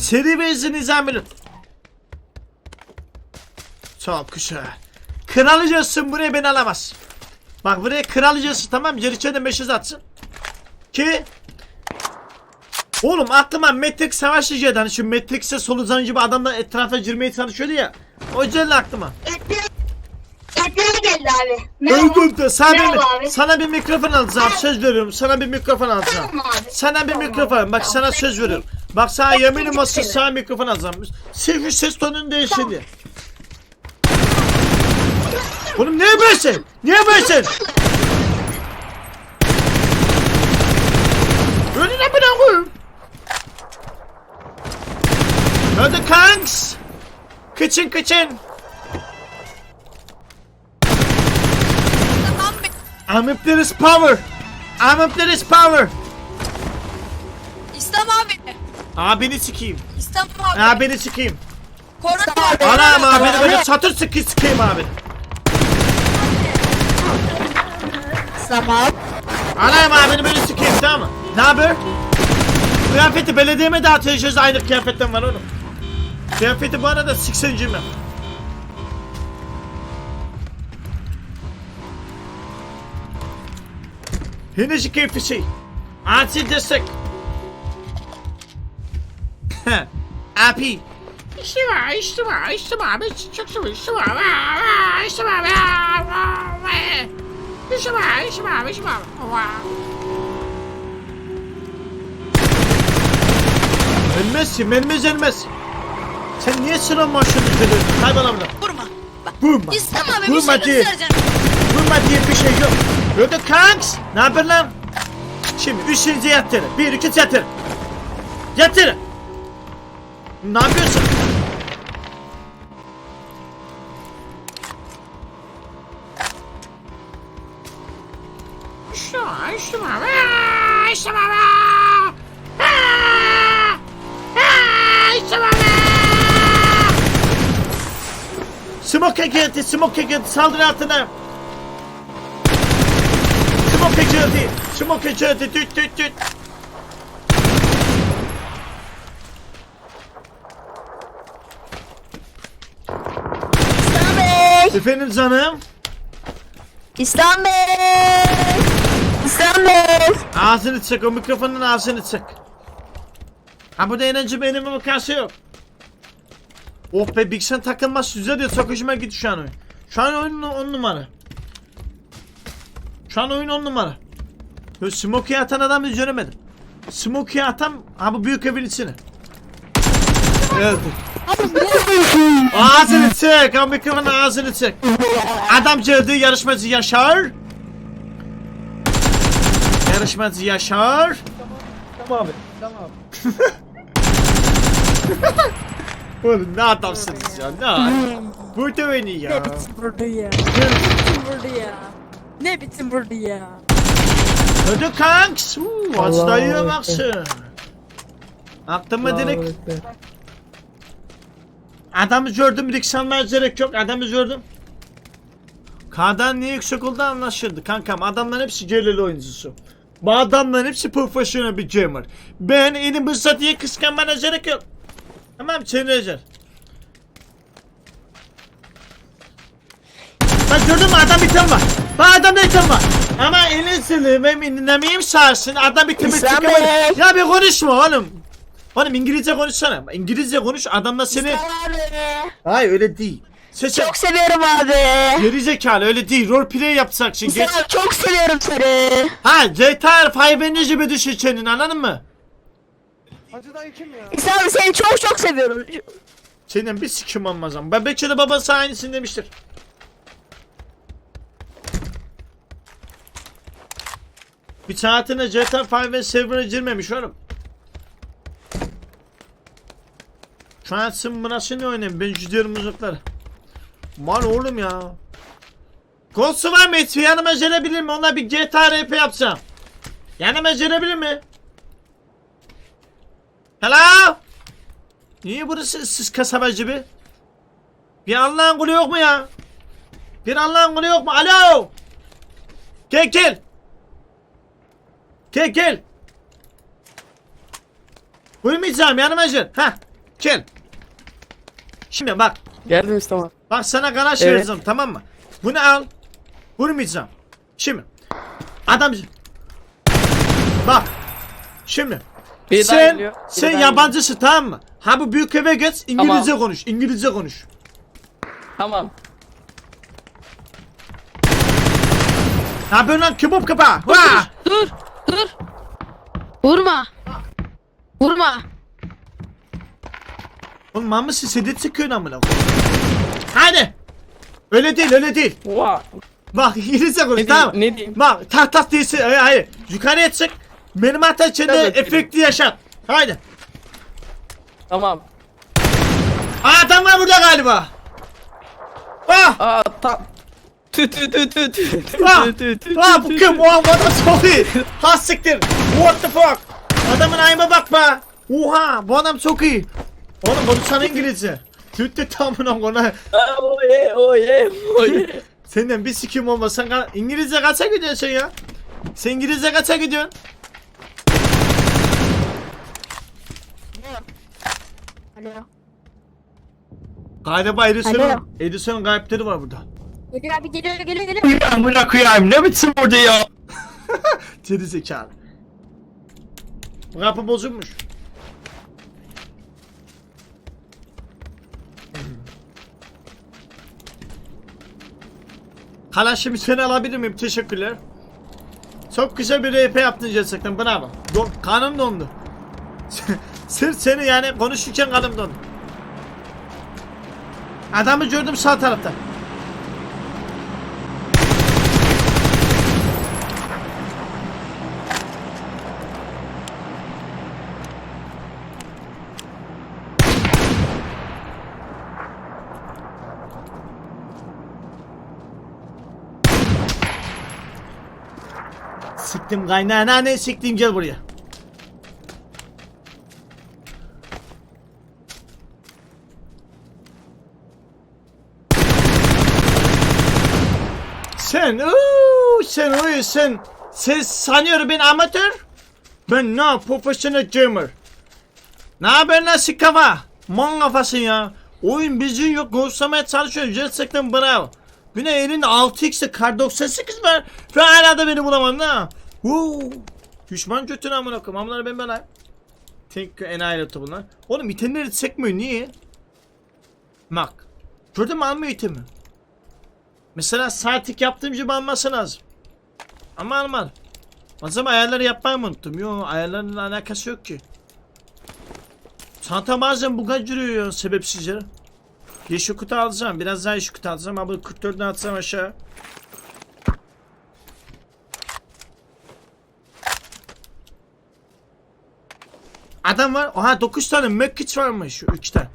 Seri hızlı nizamlı. Çok güzel. Kralıcasın buraya beni alamaz. Bak buraya kralıcası tamam geri içeriden 500 atsın. Ki Oğlum aklıma Matrix savaşı geldi. Hani şu Matrix'e solucan gibi adamlar etrafa girmeye çalışıyordu ya. O geldi aklıma. Ekmeğe geldi abi. Öldüm de sana Merhaba bir, abi. sana bir mikrofon alacağım. Söz veriyorum. Sana bir mikrofon alacağım. Tamam abi. Sana bir mikrofon. Bak sana söz veriyorum. Bak sana yeminim teşekkür sana mikrofon alacağım. Sırf ses tonunu değişsin diye. Oğlum niye böylesin? Niye böylesin? Önüne bir koyayım. Hadi kanks. Kıçın kıçın. There is power. There is power. Abi. Abini sikeyim. İslam abi. Abini sikeyim. Korona abi. Anam abini böyle çatır sıkı sikeyim abi. Tamam. Anam abini böyle sikeyim tamam mı? Ne haber? Kıyafeti belediyeme dağıtacağız aynı kıyafetten var oğlum. Kıyafeti bu arada siksenciyim ben. Henüz keyfi şey. Acil Abi. İşte var, işte var, işte var. Ben çok seviyorum, işte var. İşte var, işte var, işte var, işte var. Ölmez ki, ölmez ölmez. Sen niye sıra maşını üzülüyorsun? Kaybol abla. Vurma. Bak. Vurma. İslam abi bir Vurma şey diye. göstereceğim. Vurma diye bir şey yok. Öde kanks. Ne haber lan? Şimdi üçüncü yatır. Bir, iki, yatır. Yatır. Ne yapıyorsun? Şu. Aa, şu aa, şu var. Smoke girdi, smoke girdi. Saldırı altına. Smoke girdi, smoke girdi. Düt düt düt. İslam Bey. Efendim canım. İslam Bey. İslam Bey. Ağzını çek, o mikrofonun ağzını çek. Ha burada eğlence benim ama karşı yok. Oh be Big takılmaz güzel diyor. Çok hoşuma gitti şu an oyun. Şu an oyun on numara. Şu an oyun on numara. Böyle Smokey'e atan adamı göremedim. Smokey'e atan ha bu büyük evin içine. Öldü. Ağzını çek. O mikrofonun ağzını çek. Adam geldi yarışmacı Yaşar. Yarışmacı Yaşar. Tamam abi. Tamam. Oğlum ne adamsınız ya ne Burada beni ya. Ne biçim vurdu ya? Ne biçim vurdu ya? Ne biçim vurdu ya? Hadi kanks. Uuu Allahu hastayı Ekber. baksın. Aklıma Allahu direkt. Adamı gördüm rik salmaya gerek yok adamı gördüm. K'dan niye yüksek oldu anlaşıldı kankam adamların hepsi geleli oyuncusu. Bu adamların hepsi profesyonel bir gamer. Ben elim hızla diye kıskanmana gerek yok. Tamam seni özel. Bak gördün mü adam item var. Bak adamda item var. Ama elini ve dinlemeyim sarsın. Adam İslam çıkamadı. Ya bir konuşma oğlum. Oğlum İngilizce konuşsana. İngilizce konuş adamla seni... Abi. Hayır öyle değil. Ses Çok seviyorum abi. Geri zekalı öyle değil. Role play yapacak şimdi. Geç. Çok seviyorum seni. Ha GTA 5'e ne gibi düşün senin anladın mı? Hacı dayı kim ya? İslam abi seni çok çok seviyorum. Senin bir sikim olmaz ama. Ben belki de babası aynısını demiştir. Bir saatine GTA 5'e server'a girmemiş oğlum. Şu an sımırası ne oynayayım? Ben gidiyorum uzaklara. Mal oğlum ya. Kolsu var mı? hiç? Yanıma gelebilir mi? Ona bir GTA RP yapacağım. Yanıma gelebilir mi? Hello? Niye burası siz kasaba gibi? Bir Allah'ın kulu yok mu ya? Bir Allah'ın kulu yok mu? Alo! Gel gel! Gel gel! Buyurmayacağım yanıma gel. Heh. Gel. Şimdi bak. Geldim İslam. Bak sana garaj Evet. vereceğim tamam mı? Bunu al. Vurmayacağım. Şimdi. Adam. Bak. Şimdi. Bir sen geliyor, sen yabancısın tamam mı? Ha bu büyük eve geç İngilizce Tamam. konuş. İngilizce konuş. Tamam. Ne yapıyorsun lan kebap kapa? Vaa! Dur dur. Vurma. Vurma. Oğlum maması sedet sıkıyorsun amına koyayım. Hadi. Öyle değil öyle değil. Oha. Bak İngilizce konuş Ne tamam diyeyim, ne diyeyim? Bak tak tak değilsin. Hayır hayır. Yukarıya çık. Benim hatta içinde Evet, efekti yaşat. Haydi. Tamam. Aa adam var burada galiba. Ah! Aa tam. Tü tü tü tü tü tü Ah! tü tü tü Ah bu tü kim? Oha adam çok iyi. Ha siktir. What the fuck? Adamın ayıma bak be. Oha bu adam çok iyi. Oğlum konuşsana İngilizce. Tüttü tamına konu. Aa, Oye oye oye. Senden bir sikim olmasan ka- İngilizce kaça gidiyorsun sen ya? Sen İngilizce kaça gidiyorsun? Alo. Galiba Edison'un. Edison'un gayipleri var burada. Geliyor abi geliyor geliyor geliyor. Amına koyayım ne biçim burada ya? Geri zekalı. Bu kapı bozulmuş. Hala şimdi seni alabilir miyim? Teşekkürler. Çok güzel bir RP yaptın gerçekten bravo. Don, kanım dondu. Sırf seni yani konuşurken kanım dondu. Adamı gördüm sağ tarafta. Siktim kaynağına. Ne siktim gel buraya. Sen uuu sen uyu sen. Sen sanıyorum ben amatör. Ben ne profesyonel gamer. Ne haber sik kafa? Man kafasın ya. Oyun bizim yok ghostlamaya çalışıyoruz. Gerçekten bravo. Bu ne elinde 6x'e kar 98 var. Ve hala da beni bulamadın ha Uuu Düşman götüne amına koyayım amına ben bana Tek enayi lotto bunlar Oğlum itenleri çekmiyor niye Bak Gördün mü almıyor itemi Mesela saatlik yaptığım gibi alması lazım. Ama almadım. O zaman ayarları yapmayı unuttum? Yok ayarlarla alakası yok ki. Çanta bazen bu kadar duruyor ya sebepsiz yere. Yeşil kutu alacağım. Biraz daha yeşil kutu alacağım. Ama 44'ünü atsam aşağı. Adam var. Oha 9 tane Mekkit varmış. Şu 3 tane.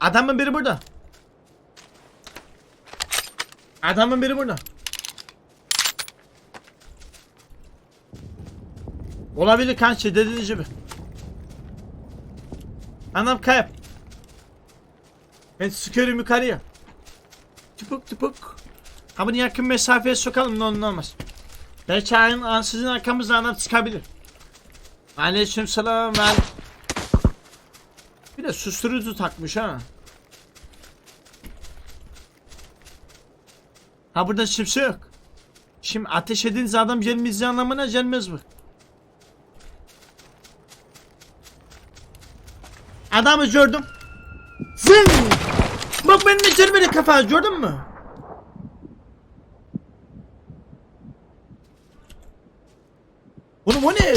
Adamın biri burada. Adamın biri burada. Olabilir kanka dediğiniz gibi. Anam kayıp. Ben sıkıyorum yukarıya. Tıpık tıpık. Ha bunu yakın mesafeye sokalım ne olur olmaz. Belki ayın ansızın arkamızdan adam çıkabilir. Aleyküm selam ben. Bir de susturucu takmış ha. Ha burada kimse yok. Şimdi ateş ediniz adam gelmez anlamına gelmez mi? Adamı gördüm. Zın! Bak benim içeri kafa gördün mü? Oğlum o ne?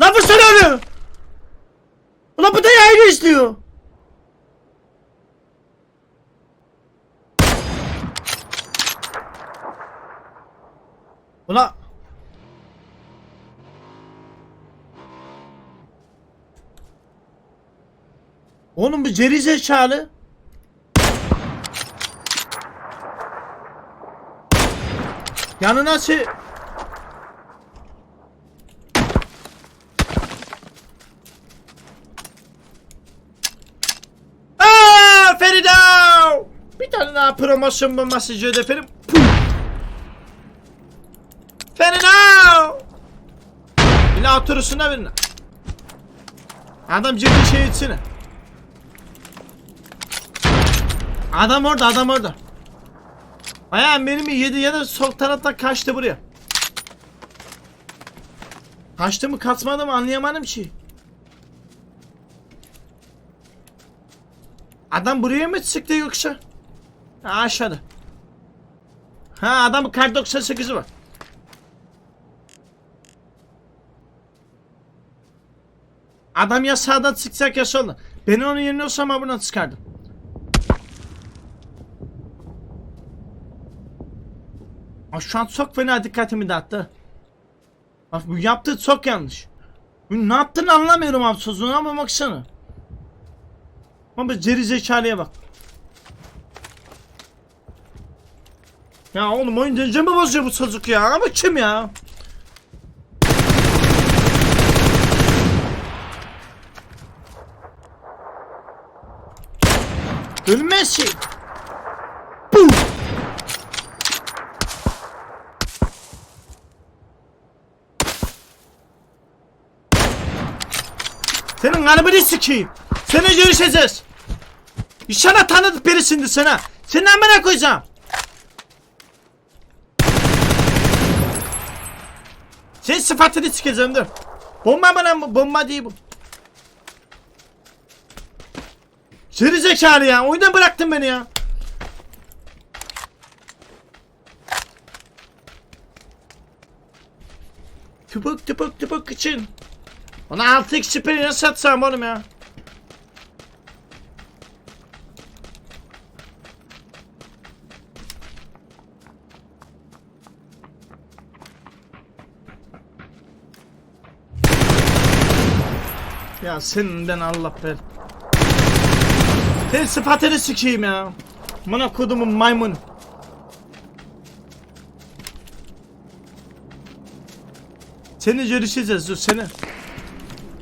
Lan bu sen öyle! Ulan bu da yayını istiyor. Ulan Oğlum bu geri zekalı. Yanına şey... Aa Ferida! Daha promosyon bombası efendim. Puh! Ferida! Yine oturursun da birine. Adam girdi şey içine. Adam orada adam orada. Ayağım benim yedi ya da sol taraftan kaçtı buraya. Kaçtı mı kaçmadı mı anlayamadım ki. Adam buraya mı çıktı yoksa? Aşağıda. Ha adamın kar 98'i var. Adam ya sağdan çıkacak ya soldan. Ben onun yerine olsam buradan çıkardım. Aa, şu an çok fena dikkatimi dağıttı. Bak bu yaptığı çok yanlış. Bu ne yaptığını anlamıyorum abi sözünü ama baksana. Ama geri zekalıya bak. Ya oğlum oyun mi bozuyor bu çocuk ya? Ama kim ya? Ölmezsin. Bum. Senin kalbini sikeyim. Seninle görüşeceğiz. İnşallah tanıdık birisindir sana. Senin amına koyacağım. Sıfatını sikeceğim dur. Bomba bana bu bomba değil bu. Geri zekalı ya. Oyundan bıraktın beni ya. Tıpık tıpık tıpık için. Ona 6x süperi nasıl satsam oğlum ya? Ya seninden Allah ber. Senin sıfatını sikeyim ya. Buna kodumun maymun. Seni görüşeceğiz dur seni.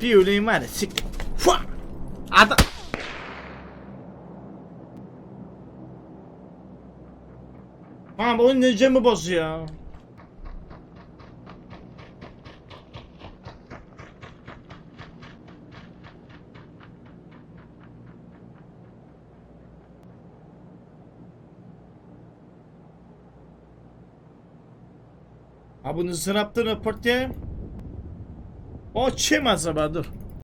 Bir öleyim var ya siktir. Fua! Adam. Tamam oyun necemi bozuyor ya. Zıraptın röport ya. O kim acaba dur.